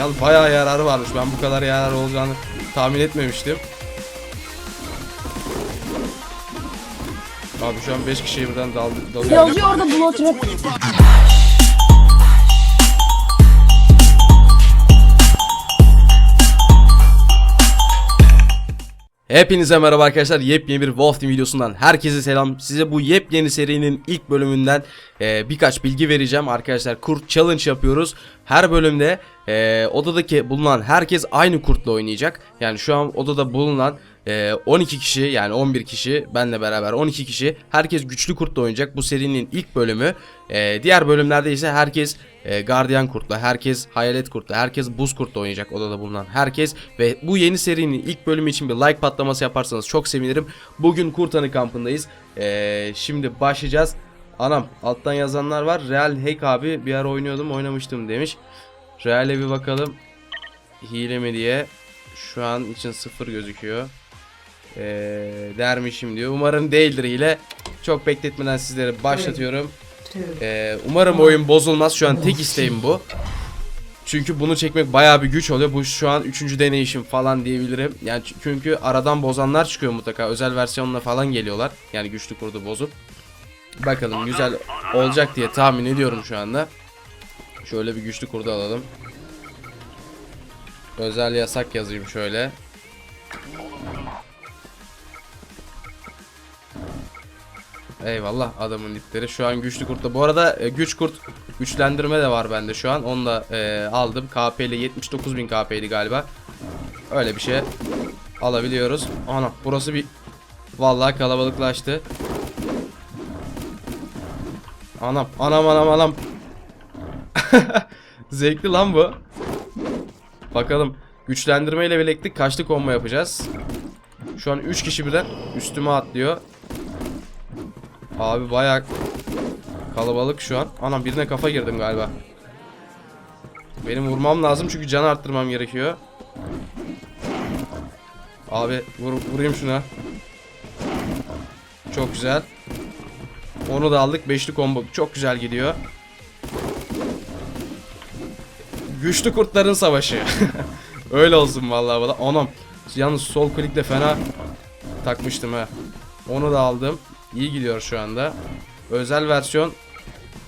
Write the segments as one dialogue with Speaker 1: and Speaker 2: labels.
Speaker 1: Yalnız bayağı yararı varmış. Ben bu kadar yararı olacağını tahmin etmemiştim. Abi şu an 5 kişiye birden daldı.
Speaker 2: Yazıyor orada Blood
Speaker 1: Hepinize merhaba arkadaşlar. Yepyeni bir Wolf Team videosundan herkese selam. Size bu yepyeni serinin ilk bölümünden e, birkaç bilgi vereceğim. Arkadaşlar kurt challenge yapıyoruz. Her bölümde e, odadaki bulunan herkes aynı kurtla oynayacak. Yani şu an odada bulunan 12 kişi yani 11 kişi benle beraber 12 kişi herkes güçlü kurtla oynayacak. Bu serinin ilk bölümü. E, diğer bölümlerde ise herkes e, gardiyan kurtla, herkes hayalet kurtla, herkes buz kurtla oynayacak odada bulunan herkes ve bu yeni serinin ilk bölümü için bir like patlaması yaparsanız çok sevinirim. Bugün Kurtanı kampındayız. E, şimdi başlayacağız. Anam alttan yazanlar var. Real Hack abi bir ara oynuyordum oynamıştım demiş. Real'e bir bakalım. Hile mi diye. Şu an için sıfır gözüküyor. E, dermişim diyor. Umarım değildir hile. Çok bekletmeden sizleri başlatıyorum. Ee, umarım oyun bozulmaz. Şu an tek isteğim bu. Çünkü bunu çekmek bayağı bir güç oluyor. Bu şu an üçüncü deneyişim falan diyebilirim. Yani çünkü aradan bozanlar çıkıyor mutlaka. Özel versiyonla falan geliyorlar. Yani güçlü kurdu bozup. Bakalım güzel olacak diye tahmin ediyorum şu anda. Şöyle bir güçlü kurdu alalım. Özel yasak yazayım şöyle. Eyvallah adamın ipleri. Şu an güçlü kurtta. Bu arada e, güç kurt güçlendirme de var bende şu an. Onu da e, aldım. KP ile 79.000 KP'ydi galiba. Öyle bir şey alabiliyoruz. Ana burası bir vallahi kalabalıklaştı. Anam anam anam anam. Zevkli lan bu. Bakalım güçlendirme ile birlikte kaçlı combo yapacağız. Şu an 3 kişi birden üstüme atlıyor. Abi bayağı kalabalık şu an. Anam birine kafa girdim galiba. Benim vurmam lazım çünkü can arttırmam gerekiyor. Abi vur, vurayım şuna. Çok güzel. Onu da aldık. Beşli combo çok güzel gidiyor. Güçlü kurtların savaşı. Öyle olsun vallahi valla. Anam. Yalnız sol klikle fena takmıştım ha. Onu da aldım. İyi gidiyor şu anda. Özel versiyon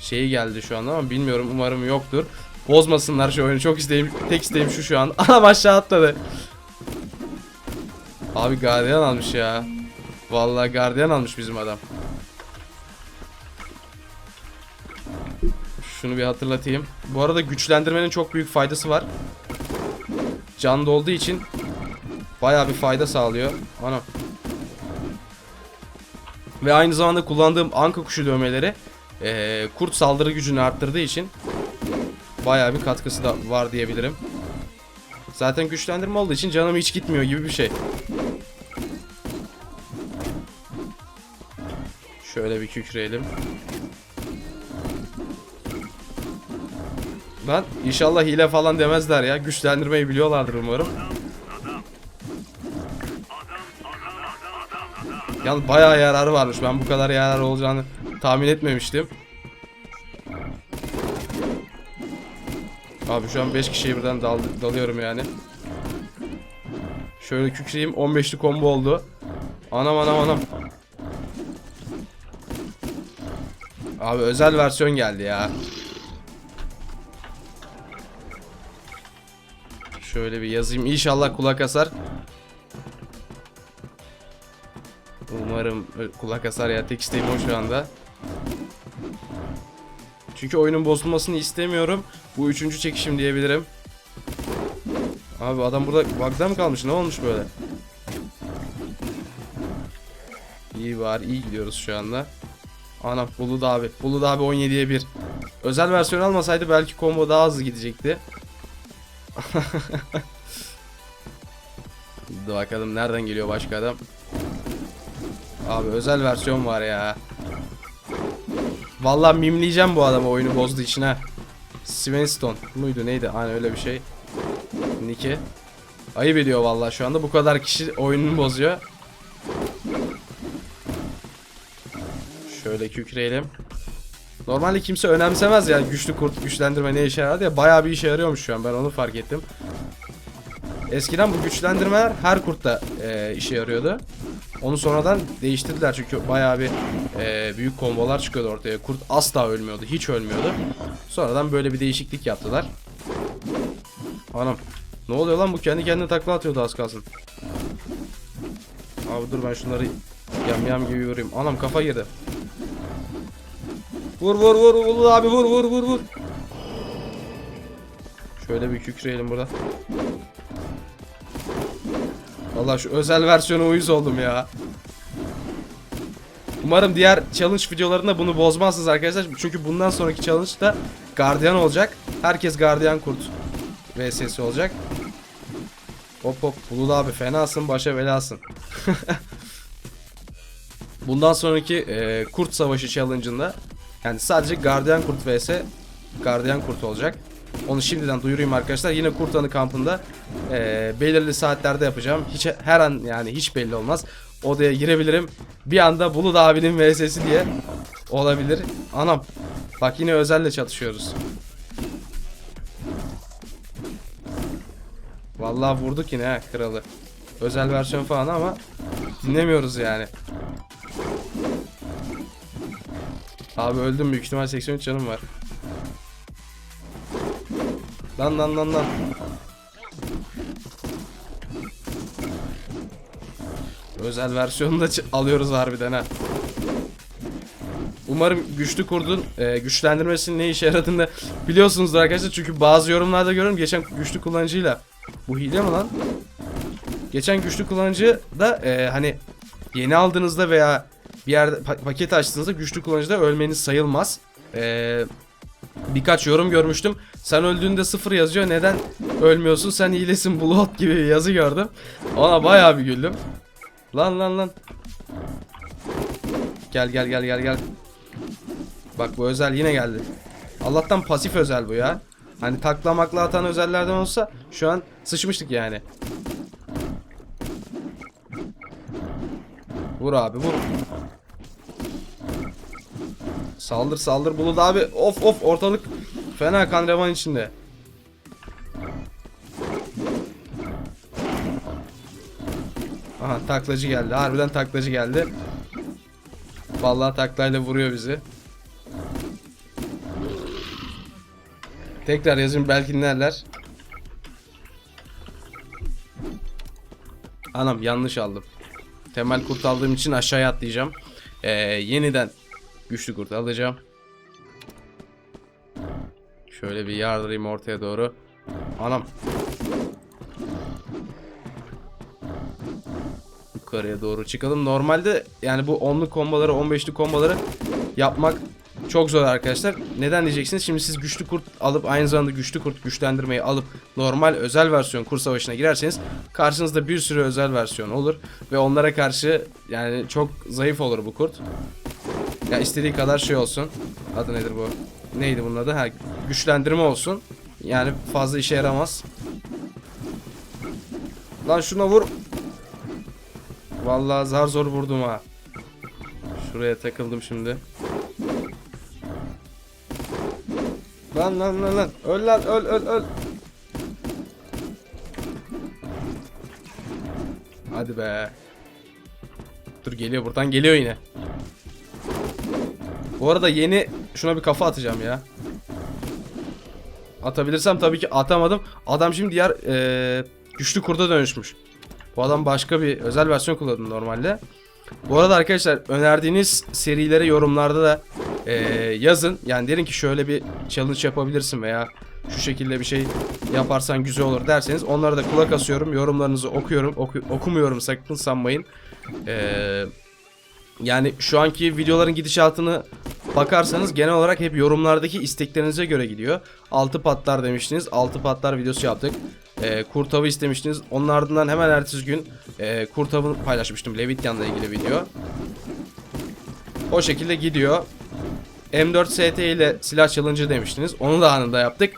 Speaker 1: şeyi geldi şu anda ama bilmiyorum umarım yoktur. Bozmasınlar şu oyunu. Çok isteğim, tek isteğim şu şu an. Anam aşağı atladı. Abi gardiyan almış ya. Vallahi gardiyan almış bizim adam. Şunu bir hatırlatayım. Bu arada güçlendirmenin çok büyük faydası var. Can dolduğu için bayağı bir fayda sağlıyor. Ana. Ve aynı zamanda kullandığım anka kuşu dövmeleri eee, kurt saldırı gücünü arttırdığı için bayağı bir katkısı da var diyebilirim. Zaten güçlendirme olduğu için canım hiç gitmiyor gibi bir şey. Şöyle bir kükreyelim. Lan inşallah hile falan demezler ya. Güçlendirmeyi biliyorlardır umarım. Yalnız bayağı yararı varmış. Ben bu kadar yararı olacağını tahmin etmemiştim. Abi şu an 5 kişiye birden dal dalıyorum yani. Şöyle kükreyim 15'li combo oldu. Anam anam anam. Abi özel versiyon geldi ya. Şöyle bir yazayım. İnşallah kulak asar. Umarım kulak asar ya. Tek isteğim o şu anda. Çünkü oyunun bozulmasını istemiyorum. Bu üçüncü çekişim diyebilirim. Abi adam burada bug'da mı kalmış? Ne olmuş böyle? İyi var. iyi gidiyoruz şu anda. Ana Bulut abi. Bulut abi 17'ye 1. Özel versiyon almasaydı belki combo daha hızlı gidecekti. Bakalım nereden geliyor başka adam. Abi özel versiyon var ya. Vallahi mimleyeceğim bu adamı oyunu bozduğu için ha. Svensson muydu neydi? Hani öyle bir şey. Niki. Ayıp ediyor vallahi şu anda bu kadar kişi oyununu bozuyor. Şöyle kükreyelim. Normalde kimse önemsemez ya güçlü kurt güçlendirme ne işe yarar diye bayağı bir işe yarıyormuş şu an ben onu fark ettim. Eskiden bu güçlendirmeler her kurtta e, işe yarıyordu. Onu sonradan değiştirdiler çünkü bayağı bir e, büyük kombolar çıkıyordu ortaya. Kurt asla ölmüyordu, hiç ölmüyordu. Sonradan böyle bir değişiklik yaptılar. Anam. Ne oluyor lan bu kendi kendine takla atıyordu az kalsın. Abi dur ben şunları yam yam gibi vurayım. Anam kafa girdi. Vur vur vur vur abi vur vur vur vur. Şöyle bir kükreyelim burada. Vallahi şu özel versiyona uyuz oldum ya. Umarım diğer challenge videolarında bunu bozmazsınız arkadaşlar. Çünkü bundan sonraki challenge da gardiyan olacak. Herkes gardiyan kurt vs olacak. Hop hop Bulut abi fenasın başa belasın. Bundan sonraki e, kurt savaşı challenge'ında yani sadece gardiyan kurt vs gardiyan kurt olacak. Onu şimdiden duyurayım arkadaşlar. Yine kurt anı kampında e, belirli saatlerde yapacağım. Hiç her an yani hiç belli olmaz. Odaya girebilirim. Bir anda Bulut abinin vs'si diye olabilir. Anam. Bak yine özelle çatışıyoruz. Vallahi vurduk yine ha kralı. Özel versiyon falan ama dinlemiyoruz yani. Abi öldüm büyük ihtimal 83 canım var. Lan lan lan lan. Özel versiyonu da alıyoruz harbiden ha. Umarım güçlü kurdun e, güçlendirmesinin ne işe yaradığını biliyorsunuzdur arkadaşlar. Çünkü bazı yorumlarda görüyorum geçen güçlü kullanıcıyla. Bu hile mi lan? Geçen güçlü kullanıcı da e, hani yeni aldığınızda veya bir yerde pa- paket açtığınızda güçlü kullanıcıda ölmeniz sayılmaz. E, birkaç yorum görmüştüm. Sen öldüğünde sıfır yazıyor. Neden ölmüyorsun? Sen hilesin blood gibi bir yazı gördüm. Ona bayağı bir güldüm. Lan lan lan. Gel gel gel gel gel. Bak bu özel yine geldi. Allah'tan pasif özel bu ya. Hani takla makla atan özellerden olsa şu an sıçmıştık yani. Vur abi vur. Saldır saldır Bulut abi. Of of ortalık fena kan revan içinde. Aha taklacı geldi. Harbiden taklacı geldi. Vallahi taklayla vuruyor bizi. Tekrar yazın belki dinlerler. Anam yanlış aldım. Temel kurt aldığım için aşağıya atlayacağım. Ee, yeniden güçlü kurt alacağım. Şöyle bir yardırayım ortaya doğru. Anam. Yukarıya doğru çıkalım. Normalde yani bu 10'luk kombaları 15'lik kombaları yapmak çok zor arkadaşlar. Neden diyeceksiniz? Şimdi siz güçlü kurt alıp aynı zamanda güçlü kurt güçlendirmeyi alıp normal özel versiyon kur savaşına girerseniz karşınızda bir sürü özel versiyon olur ve onlara karşı yani çok zayıf olur bu kurt. Ya istediği kadar şey olsun. Adı nedir bu? Neydi bunun adı? Ha, güçlendirme olsun. Yani fazla işe yaramaz. Lan şuna vur. Vallahi zar zor vurdum ha. Şuraya takıldım şimdi. Lan lan lan lan. Öl lan öl öl öl. Hadi be. Dur geliyor buradan geliyor yine. Bu arada yeni şuna bir kafa atacağım ya. Atabilirsem tabii ki atamadım. Adam şimdi diğer eee, güçlü kurda dönüşmüş. Bu adam başka bir özel versiyon kullandı normalde. Bu arada arkadaşlar önerdiğiniz serilere yorumlarda da eee, yazın. Yani derin ki şöyle bir challenge yapabilirsin veya şu şekilde bir şey yaparsan güzel olur derseniz onlara da kulak asıyorum. Yorumlarınızı okuyorum. oku- okumuyorum sakın sanmayın. Eee yani şu anki videoların gidişatını bakarsanız genel olarak hep yorumlardaki isteklerinize göre gidiyor. Altı patlar demiştiniz. Altı patlar videosu yaptık. Ee, kurt avı istemiştiniz. Onun ardından hemen ertesi gün e, kurt avı paylaşmıştım. Levityan'la ilgili video. O şekilde gidiyor. M4 ST ile silah challenge demiştiniz. Onu da anında yaptık.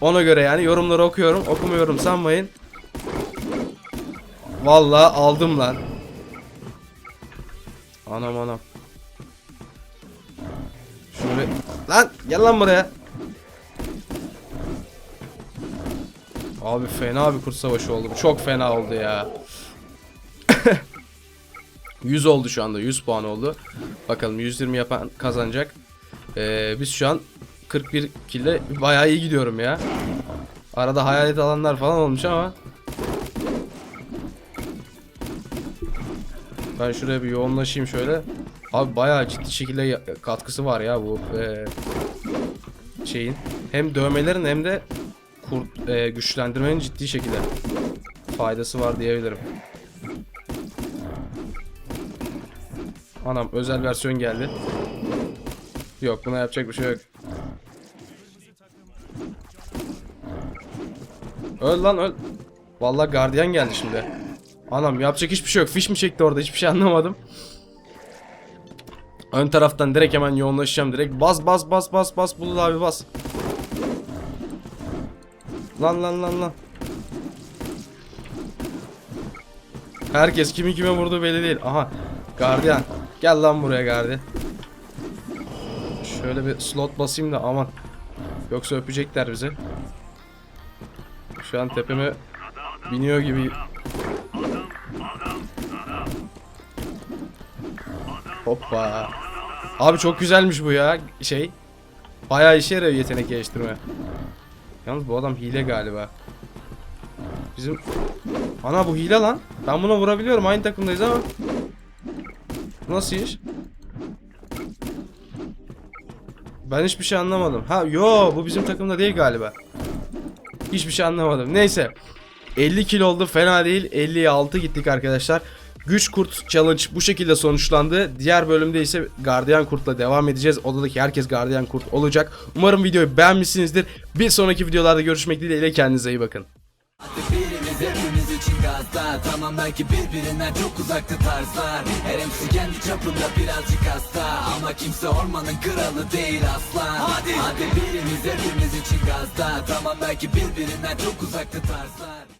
Speaker 1: Ona göre yani yorumları okuyorum. Okumuyorum sanmayın. Vallahi aldım lan. Şunu Lan gel lan buraya. Abi fena bir kurt savaşı oldu. Çok fena oldu ya. 100 oldu şu anda. 100 puan oldu. Bakalım 120 yapan kazanacak. Ee, biz şu an 41 kille bayağı iyi gidiyorum ya. Arada hayalet alanlar falan olmuş ama. Ben şuraya bir yoğunlaşayım şöyle. Abi bayağı ciddi şekilde katkısı var ya bu eee, şeyin. Hem dövmelerin hem de kurt eee, güçlendirmenin ciddi şekilde faydası var diyebilirim. Anam özel versiyon geldi. Yok buna yapacak bir şey yok. Öl lan öl. Vallahi gardiyan geldi şimdi. Anam yapacak hiçbir şey yok. Fiş mi çekti orada hiçbir şey anlamadım. Ön taraftan direkt hemen yoğunlaşacağım direkt. Bas bas bas bas bas Bulut abi bas. Lan lan lan lan. Herkes kimi kime vurdu belli değil. Aha. Gardiyan. Gel lan buraya gardiyan. Şöyle bir slot basayım da aman. Yoksa öpecekler bizi. Şu an tepeme biniyor gibi. Hoppa. Abi çok güzelmiş bu ya şey. Bayağı işe yarıyor yetenek geliştirme. Yalnız bu adam hile galiba. Bizim Ana bu hile lan. Ben buna vurabiliyorum. Aynı takımdayız ama. Nasıl iş? Ben hiçbir şey anlamadım. Ha yo bu bizim takımda değil galiba. Hiçbir şey anlamadım. Neyse. 50 kilo oldu fena değil. 50'ye 6 gittik arkadaşlar. Güç kurt challenge bu şekilde sonuçlandı. Diğer bölümde ise gardiyan kurtla devam edeceğiz. Odadaki herkes gardiyan kurt olacak. Umarım videoyu beğenmişsinizdir. Bir sonraki videolarda görüşmek dileğiyle kendinize iyi bakın.
Speaker 2: Birimiz hepimiz için gazda Tamam belki birbirinden çok uzakta tarzlar Her MC kendi çapında birazcık hasta Ama kimse ormanın kralı değil aslan Hadi, Hadi birimiz hepimiz için gazda Tamam belki birbirinden çok uzakta tarzlar